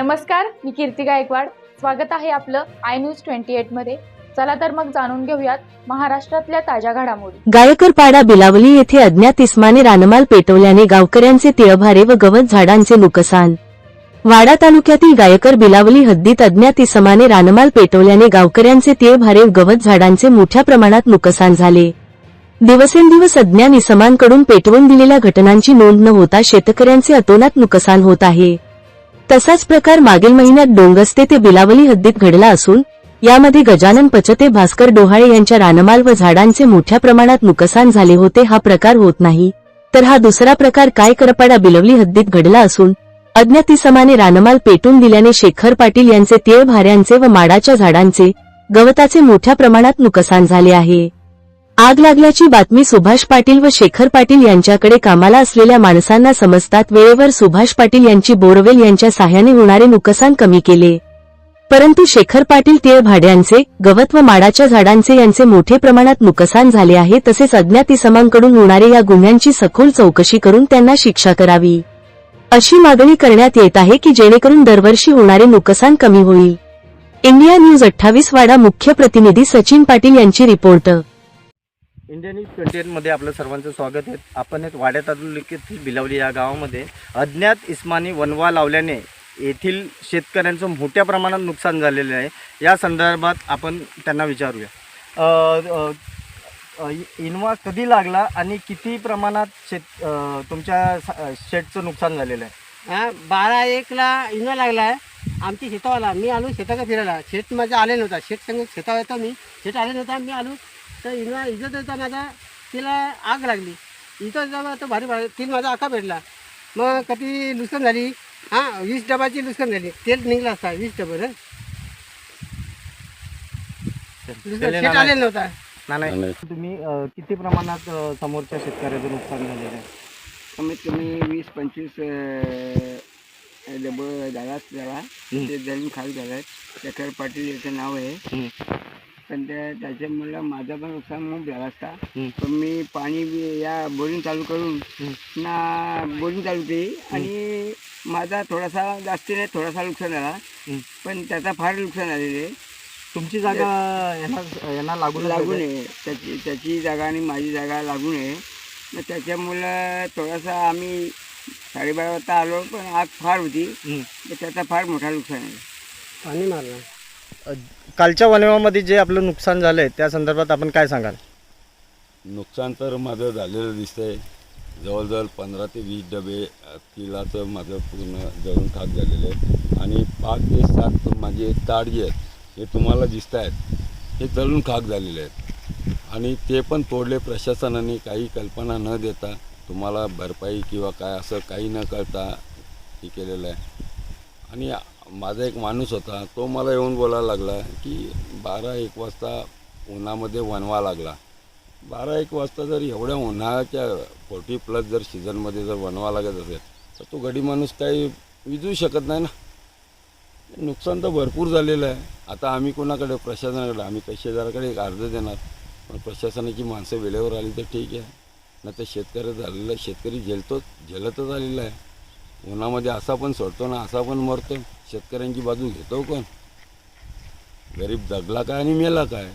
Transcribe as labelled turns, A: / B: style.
A: नमस्कार मी कीर्ती गायकवाड. स्वागत आहे आपलं आय न्यूज ट्वेंटी एटमध्ये. चला तर मग जाणून घेऊयात महाराष्ट्रातल्या ताज्या घडामोडी.
B: गायकरपाडा बिलावली येथे अज्ञात इस्माने रानमाल पेटवल्याने गावकऱ्यांचे तिळभारे व गवत झाडांचे नुकसान वाडा तालुक्यातील गायकर बिलावली हद्दीत अज्ञात इसमाने रानमाल पेटवल्याने गावकऱ्यांचे तिळभारे व गवत झाडांचे मोठ्या प्रमाणात नुकसान झाले. दिवसेंदिवस अज्ञान इसमांकडून पेटवून दिलेल्या घटनांची नोंद न होता शेतकऱ्यांचे अतोनात नुकसान होत आहे. तसाच प्रकार मागील महिन्यात डोंगस्ते ते बिलावली हद्दीत घडला असून यामध्ये गजानन पचते भास्कर डोहाळे यांच्या रानमाल व झाडांचे मोठ्या प्रमाणात नुकसान झाले होते हा प्रकार होत नाही. तर हा दुसरा प्रकार काय करपाडा बिलवली हद्दीत घडला असून अज्ञातसमाने रानमाल पेटून दिल्याने शेखर पाटील यांचे तिळ भाऱ्यांचे व माडाच्या झाडांचे गवताचे मोठ्या प्रमाणात नुकसान झाले आहे. आग लागल्याची बातमी सुभाष पाटील व शेखर पाटील यांच्याकडे कामाला असलेल्या माणसांना समजतात वेळेवर सुभाष पाटील यांची बोरवेल यांच्या साह्याने होणारे नुकसान कमी केले. परंतु शेखर पाटील तीळ भाड्यांचे गवत व माडाच्या झाडांचे यांचे मोठे प्रमाणात नुकसान झाले आहे तसेच अज्ञात इसमांकडून होणारे या गुन्ह्यांची सखोल चौकशी करून त्यांना शिक्षा करावी. अशी मागणी करण्यात येत आहे की जेणेकरून दरवर्षी होणारे नुकसान कमी होईल. इंडिया न्यूज अठ्ठावीस वाडा मुख्य प्रतिनिधी सचिन पाटील यांची रिपोर्ट.
C: इंडियन न्यूज ट्वेंटी एटमध्ये आपलं सर्वांचं स्वागत आहे. आपण एक वाड्या तालुक्यातील बिलावली या गावामध्ये. अज्ञात इस्मानी वनवा लावल्याने येथील शेतकऱ्यांचं मोठ्या प्रमाणात नुकसान झालेलं आहे. या संदर्भात आपण त्यांना विचारूया. अ, अ, अ, इनवा कधी लागला आणि किती प्रमाणात शेत अ, तुमच्या स- शेतचं नुकसान झालेलं आहे?
D: हा बारा एकला इनो लागला आहे. आमची शेतावाला मी आलो शेताकडे फिरायला. शेत माझं आले नव्हता. शेत संग शेतावर येतो मी. शेत आले नव्हता मी आलो. तर इनो इजत होता माझा तिला आग लागली. इथं जेव्हा तो भारी भारी तीन माझा आका भेटला. मग कधी नुकसान झाली? हां वीस डबाची नुकसान झाली. तेल निघला असता वीस डबं रे शेत नव्हता.
C: ना नाही तुम्ही अ, किती प्रमाणात अ, समोरच्या शेतकऱ्याचं नुकसान झालेलं आहे?
E: कमीत कमी वीस पंचवीस डबं जागा जरा ते जमीन खाली झालं शेखर पाटील याचं नाव आहे. पण त्या त्याच्यामुळं माझं पण नुकसान खूप झालं असता. पण मी पाणी बी- या बोरिंग चालू करून ना बोरिंग चालू केली. आणि माझा थोडासा जास्ती नाही थोडासा नुकसान झाला. पण त्याचा फार नुकसान झालेलं आहे.
C: तुमची जागा यांना यांना लागून
E: लागू नये. त्याची त्याची जागा आणि माझी जागा लागू नये. मग त्याच्यामुळं थोडासा आम्ही साडेबारा वाजता आलो पण आग फार होती. तर त्याचा फार मोठा नुकसान आहे.
D: पाणी मारलं.
C: कालच्या वनवामध्ये जे आपलं नुकसान झालं आहे त्या संदर्भात आपण काय सांगाल?
F: नुकसान तर माझं झालेलं दिसतंय. जवळजवळ पंधरा ते वीस डबे तिलाचं माझं पूर्ण जळून खाक झालेलं आहे आणि पाच ते सात माझे ताड जे आहेत हे तुम्हाला दिसत आहेत हे जळून खाक झालेले आहेत. आणि ते पण तोडले प्रशासनाने काही कल्पना न देता तुम्हाला भरपाई किंवा काय असं काही न करता हे केलेलं आहे. आणि माझा एक माणूस होता तो मला येऊन बोलायला लागला की बारा एक वाजता उन्हामध्ये वनवा लागला. बारा एक वाजता जर एवढ्या उन्हाळ्याच्या फोर्टी प्लस जर सीझनमध्ये जर वनवा लागत असेल तर तो गडी माणूस काही विजू शकत नाही ना. नुकसान तर भरपूर झालेलं आहे. आता आम्ही कोणाकडे प्रशासनाकडे आम्ही तहसीलदाराकडे एक अर्ज देणार पण प्रशासनाची माणसं वेळेवर आली तर ठीक आहे. नाही तर शेतकरी आहे शेतकरी झेलतोच झेलतच आलेला आहे. उन्हामध्ये असा पण सोडतो ना असा पण मरतो शेतकऱ्यांची बाजू घेतो कोण? गरीब जगला काय आणि मेला काय?